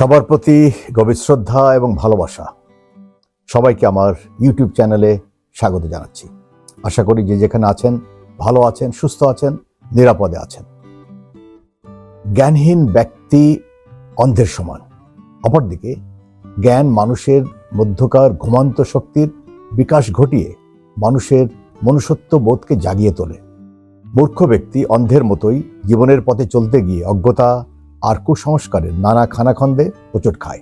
সবার প্রতি গভীর শ্রদ্ধা এবং ভালোবাসা। সবাইকে আমার ইউটিউব চ্যানেলে স্বাগত জানাচ্ছি। আশা করি যে যেখানে আছেন, ভালো আছেন, সুস্থ আছেন, নিরাপদে আছেন। জ্ঞানহীন ব্যক্তি অন্ধের সমান। অপরদিকে, জ্ঞান মানুষের মধ্যকার ঘুমান্ত শক্তির বিকাশ ঘটিয়ে মানুষের মনুষ্যত্ব বোধকে জাগিয়ে তোলে। মূর্খ ব্যক্তি অন্ধের মতোই জীবনের পথে চলতে গিয়ে অজ্ঞতা আর কুসংস্কারের নানা খানাখন্দে হোঁচট খায়।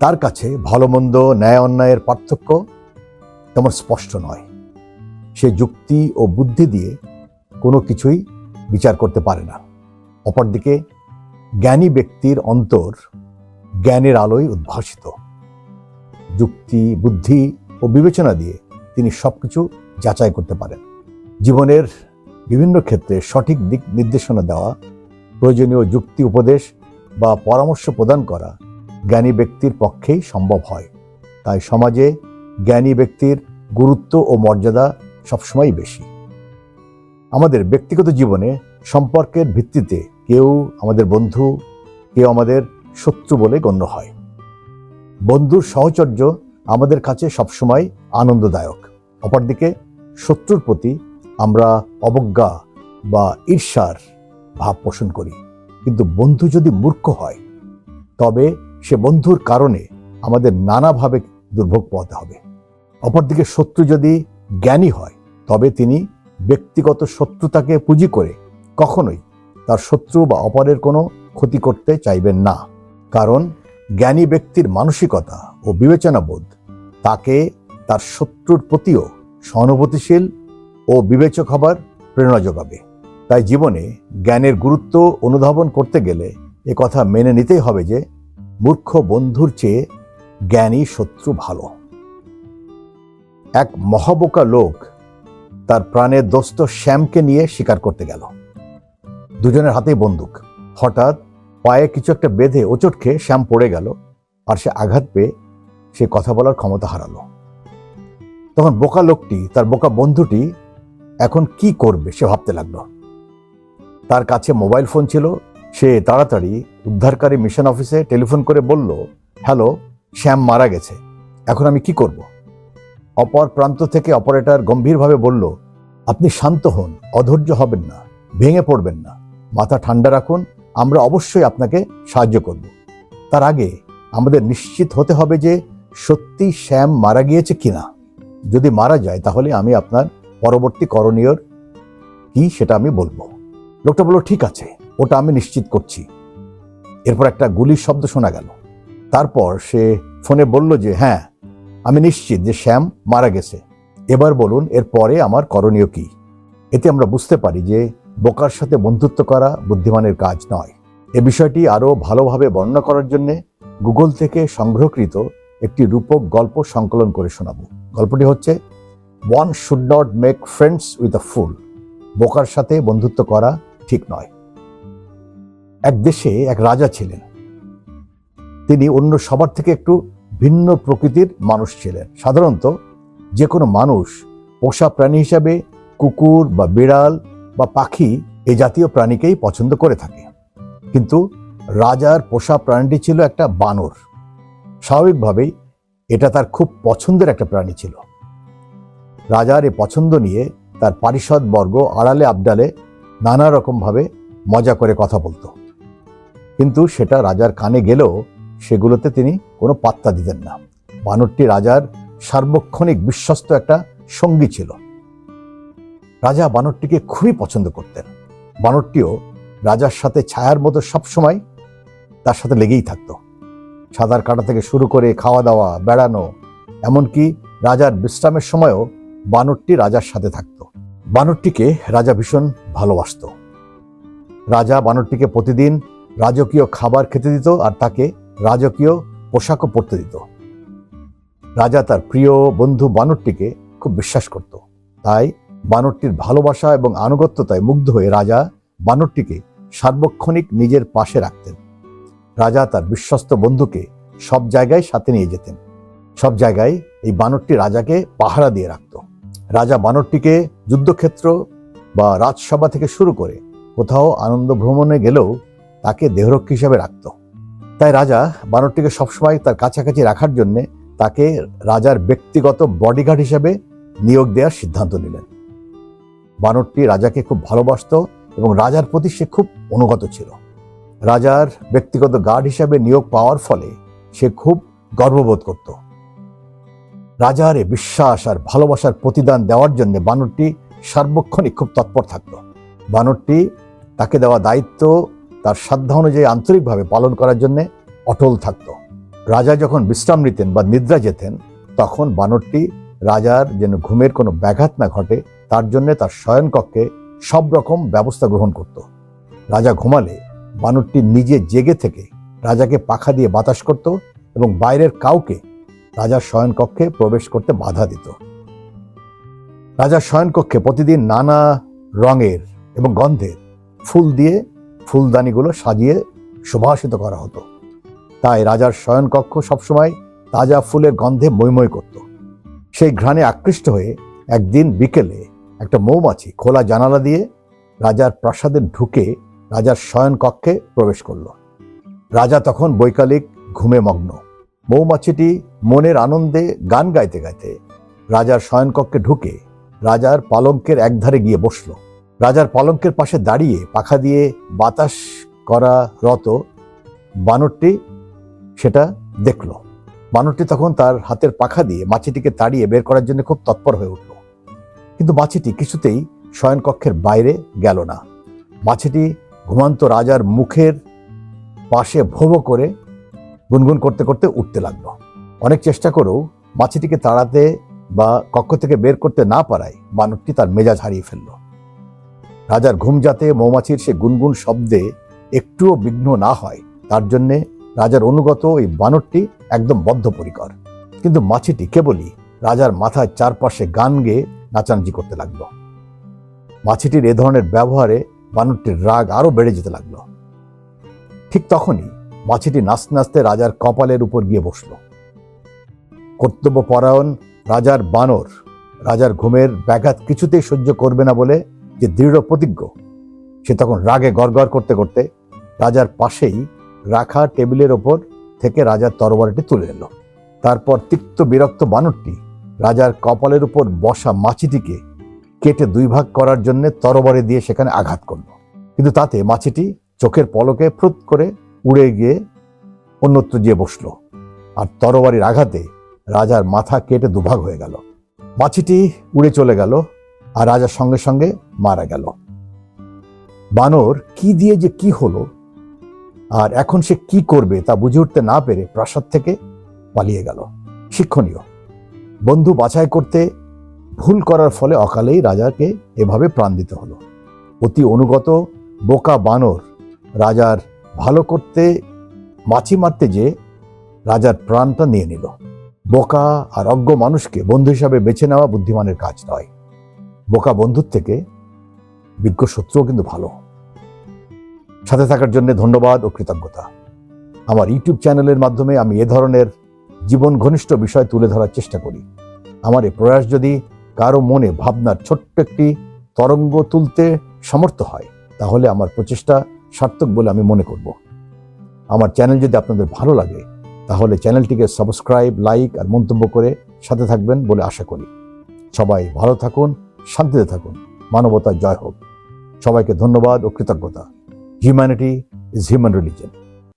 তার কাছে ভালো মন্দ, ন্যায় অন্যায়ের পার্থক্য তেমন স্পষ্ট নয়। সে যুক্তি ও বুদ্ধি দিয়ে কোনো কিছুই বিচার করতে পারে না। অপরদিকে, জ্ঞানী ব্যক্তির অন্তর জ্ঞানের আলোয় উদ্ভাসিত। যুক্তি, বুদ্ধি ও বিবেচনা দিয়ে তিনি সবকিছু যাচাই করতে পারেন। জীবনের বিভিন্ন ক্ষেত্রে সঠিক দিক নির্দেশনা দেওয়া প্রয়োজনীয় যুক্তি উপদেশ বা পরামর্শ প্রদান করা জ্ঞানী ব্যক্তির পক্ষেই সম্ভব হয়। তাই সমাজে জ্ঞানী ব্যক্তির গুরুত্ব ও মর্যাদা সবসময় বেশি। আমাদের ব্যক্তিগত জীবনে সম্পর্কের ভিত্তিতে কেউ আমাদের বন্ধু, কেউ আমাদের শত্রু বলে গণ্য হয়। বন্ধুর সহচর্য আমাদের কাছে সবসময় আনন্দদায়ক। অপরদিকে শত্রুর প্রতি আমরা অবজ্ঞা বা ঈর্ষার ভাব পোষণ করি। কিন্তু বন্ধু যদি মূর্খ হয়, তবে সে বন্ধুর কারণে আমাদের নানাভাবে দুর্ভোগ পোহাতে হবে। অপরদিকে শত্রু যদি জ্ঞানী হয়, তবে তিনি ব্যক্তিগত শত্রুতাকে পুঁজি করে কখনোই তার শত্রু বা অপরের কোনো ক্ষতি করতে চাইবেন না। কারণ জ্ঞানী ব্যক্তির মানসিকতা ও বিবেচনাবোধ, তাকে তার শত্রুর প্রতিও সহানুভূতিশীল ও বিবেচক হবার প্রেরণা যোগাবে। তাই জীবনে জ্ঞানের গুরুত্ব অনুধাবন করতে গেলে এ কথা মেনে নিতেই হবে যে মূর্খ বন্ধুর চেয়ে জ্ঞানী শত্রু ভালো। এক মহাবোকা লোক তার প্রাণের দোস্ত শ্যামকে নিয়ে শিকার করতে গেল। দুজনের হাতেই বন্দুক। হঠাৎ পায়ে কিছু একটা বেঁধে ওচট খেয়ে শ্যাম পড়ে গেল আর সে আঘাত পেয়ে সে কথা বলার ক্ষমতা হারালো। তখন বোকা লোকটি, তার বোকা বন্ধুটি এখন কি করবে সে ভাবতে লাগল। তার কাছে মোবাইল ফোন ছিল। সে তাড়াতাড়ি উদ্ধারকারী মিশন অফিসে টেলিফোন করে বলল, হ্যালো, শ্যাম মারা গেছে। এখন আমি কি করব? অপর প্রান্ত থেকে অপারেটর গম্ভীরভাবে বলল, আপনি শান্ত হন, অধৈর্য হবেন না, ভেঙে পড়বেন না। মাথা ঠান্ডা রাখুন, আমরা অবশ্যই আপনাকে সাহায্য করব। তার আগে আমাদের নিশ্চিত হতে হবে যে সত্যি শ্যাম মারা গিয়েছে কিনা যদি মারা যায়, তাহলে আমি আপনার পরবর্তী করণীয় কি সেটা আমি বলব। লোকটা বলল, ঠিক আছে, ওটা আমি নিশ্চিত করছি। এরপর একটা গুলির শব্দ শোনা গেল। তারপর সে ফোনে বলল যে হ্যাঁ আমি নিশ্চিত যে শ্যাম মারা গেছে। এবার বলুন, এর পরে আমার করণীয় কি? এতে আমরা বুঝতে পারি যে বোকার সাথে বন্ধুত্ব করা বুদ্ধিমানের কাজ নয়। এ বিষয়টি আরও ভালোভাবে বর্ণনা করার জন্য গুগল থেকে সংগ্রহকৃত একটি রূপক গল্প সংকলন করে শোনাবো। গল্পটি হচ্ছে one should not make friends with a fool বোকার সাথে বন্ধুত্ব করা ঠিক নয়। এক দেশে এক রাজা ছিলেন। তিনি অন্য সবার থেকে একটু ভিন্ন প্রকৃতির মানুষ ছিলেন। সাধারণত যে কোনো মানুষ পোষা প্রাণী হিসাবে কুকুর বা বিড়াল বা পাখি এই জাতীয় প্রাণীকেই পছন্দ করে থাকে। কিন্তু রাজার পোষা প্রাণীটি ছিল একটা বানর। স্বাভাবিকভাবেই এটা তার খুব পছন্দের একটা প্রাণী ছিল। রাজার এই পছন্দ নিয়ে তার পারিষদ বর্গ আড়ালে আবডালে নানা রকমভাবে মজা করে কথা বলতো। কিন্তু সেটা রাজার কানে গেলেও সেগুলোতে তিনি কোনো পাত্তা দিতেন না। বানরটি রাজার সার্বক্ষণিক বিশ্বস্ত একটা সঙ্গী ছিল। রাজা বানরটিকে খুবই পছন্দ করতেন। বানরটিও রাজার সাথে ছায়ার মতো সবসময় তার সাথে লেগেই থাকতো। সাঁতার কাটা থেকে শুরু করে খাওয়া দাওয়া বেড়ানো, এমনকি রাজার বিশ্রামের সময়ও বানরটি রাজার সাথে থাকতো। বানরটিকে রাজা ভীষণ ভালোবাসত। রাজা বানরটিকে প্রতিদিন রাজকীয় খাবার খেতে দিত আর তাকে রাজকীয় পোশাকও পরতে দিত। রাজা তার প্রিয় বন্ধু বানরটিকে খুব বিশ্বাস করত। তাই বানরটির ভালোবাসা এবং আনুগত্যতায় মুগ্ধ হয়ে রাজা বানরটিকে সার্বক্ষণিক নিজের পাশে রাখতেন। রাজা তার বিশ্বস্ত বন্ধুকে সব জায়গায় সাথে নিয়ে যেতেন। সব জায়গায় এই বানরটি রাজাকে পাহারা দিয়ে রাখত। রাজা বানরটিকে যুদ্ধক্ষেত্র বা রাজসভা থেকে শুরু করে কোথাও আনন্দ ভ্রমণে গেলেও তাকে দেহরক্ষী হিসাবে রাখত। তাই রাজা বানরটিকে সবসময় তার কাছাকাছি রাখার জন্য তাকে রাজার ব্যক্তিগত বডিগার্ড হিসেবে নিয়োগ দেওয়ার সিদ্ধান্ত নিলেন। বানরটি রাজাকে খুব ভালোবাসতো এবং রাজার প্রতি সে খুব অনুগত ছিল। রাজার ব্যক্তিগত গার্ড হিসাবে নিয়োগ পাওয়ার ফলে সে খুব গর্ববোধ করত। রাজার এ বিশ্বাস আর ভালোবাসার প্রতিদান দেওয়ার জন্য বানরটি সার্বক্ষণিক খুব তৎপর থাকত বানরটি তাকে দেওয়া দায়িত্ব তার সাধ্য অনুযায়ী আন্তরিকভাবে পালন করার জন্য অটল থাকত। রাজা যখন বিশ্রাম নিতেন বা নিদ্রা যেতেন, তখন বানরটি রাজার যেন ঘুমের কোনো ব্যাঘাত না ঘটে, তার জন্য তার শয়নকক্ষে সব রকম ব্যবস্থা গ্রহণ করত। রাজা ঘুমালে বানরটি নিজে জেগে থেকে রাজাকে পাখা দিয়ে বাতাস করত এবং বাইরের কাউকে রাজার শয়নকক্ষে প্রবেশ করতে বাধা দিত। রাজার শয়নকক্ষে প্রতিদিন নানা রঙের এবং গন্ধের ফুল দিয়ে ফুলদানিগুলো সাজিয়ে সুভাষিত করা হতো। তাই রাজার শয়নকক্ষ সবসময় তাজা ফুলের গন্ধে মৈময় করত। সেই ঘ্রাণে আকৃষ্ট হয়ে একদিন বিকেলে একটা মৌমাছি খোলা জানালা দিয়ে রাজার প্রাসাদে ঢুকে রাজার শয়নকক্ষে প্রবেশ করল। রাজা তখন বৈকালিক ঘুমে মগ্ন। মৌমাছিটি মনের আনন্দে গান গাইতে গাইতে রাজার শয়নকক্ষে ঢুকে রাজার পালঙ্কের একধারে গিয়ে বসল। রাজার পালঙ্কের পাশে দাঁড়িয়ে পাখা দিয়ে বাতাস করা রত বানরটি সেটা দেখল। বানরটি তখন তার হাতের পাখা দিয়ে মাছিটিকে তাড়িয়ে বের করার জন্য খুব তৎপর হয়ে উঠল। কিন্তু মাছিটি কিছুতেই শয়নকক্ষের বাইরে গেল না। মাছিটি ঘুমান্ত রাজার মুখের পাশে ভোব করে গুনগুন করতে করতে উঠতে লাগল। অনেক চেষ্টা করেও মাছিটিকে তাড়াতে বা কক্ষ থেকে বের করতে না পারায় বানরটি তার মেজাজ হারিয়ে ফেলল। রাজার ঘুম যাতে মৌমাছির সে গুনগুন শব্দে একটুও বিঘ্ন না হয়, তার জন্যে রাজার অনুগত ওই বানরটি একদম বদ্ধপরিকর। কিন্তু মাছিটি কেবলই রাজার মাথার চারপাশে গান গেয়ে নাচানাচি করতে লাগল। মাছিটির এ ধরনের ব্যবহারে বানরটির রাগ আরও বেড়ে যেতে লাগল। ঠিক তখনই মাছিটি নাচতে নাচতে রাজার কপালের উপর গিয়ে বসল। কর্তব্যপরায়ণ রাজার বানর, রাজার ঘুমের ব্যাঘাত কিছুতেই সহ্য করবে না বলে যে দৃঢ় প্রতিজ্ঞ, সে তখন রাগে গড়গড় করতে করতে রাজার পাশেই রাখা টেবিলের ওপর থেকে রাজার তরবারিটি তুলে এলো তারপর তিক্ত বিরক্ত বানরটি রাজার কপালের উপর বসা মাছিটিকে কেটে দুই ভাগ করার জন্য তরবারি দিয়ে সেখানে আঘাত করল। কিন্তু তাতে মাছিটি চোখের পলকে ফ্রুত করে উড়ে গিয়ে অন্যত্র গিয়ে বসল। আর তরবারির আঘাতে রাজার মাথা কেটে দুভাগ হয়ে গেল। মাছিটি উড়ে চলে গেল আর রাজার সঙ্গে সঙ্গে মারা গেল। বানর কি দিয়ে যে কি হলো আর এখন সে কি করবে তা বুঝে উঠতে না পেরে প্রাসাদ থেকে পালিয়ে গেল। শিক্ষণীয়। বন্ধু বাছাই করতে ভুল করার ফলে অকালেই রাজাকে এভাবে প্রাণ দিতে হলো। অতি অনুগত, বোকা বানর রাজার ভালো করতে মাছি মারতে যে রাজার প্রাণটা নিয়ে নিল। বোকা আর অজ্ঞ মানুষকে বন্ধু হিসাবে বেছে নেওয়া বুদ্ধিমানের কাজ নয়। বোকা বন্ধুর থেকে বিজ্ঞ শত্রুও কিন্তু ভালো। সাথে থাকার জন্য ধন্যবাদ ও কৃতজ্ঞতা। আমার ইউটিউব চ্যানেলের মাধ্যমে আমি এ ধরনের জীবন ঘনিষ্ঠ বিষয় তুলে ধরার চেষ্টা করি। আমার এই প্রয়াস যদি কারও মনে ভাবনার ছোট্ট একটি তরঙ্গ তুলতে সমর্থ হয়, তাহলে আমার প্রচেষ্টা সার্থক বলে আমি মনে করব। আমার চ্যানেল যদি আপনাদের ভালো লাগে তাহলে চ্যানেলটিকে সাবস্ক্রাইব, লাইক আর মন্তব্য করে সাথে থাকবেন বলে আশা করি। সবাই ভালো থাকুন, শান্তিতে থাকুন। মানবতা জয় হোক। সবাইকে ধন্যবাদ ও কৃতজ্ঞতা। Humanity is human religion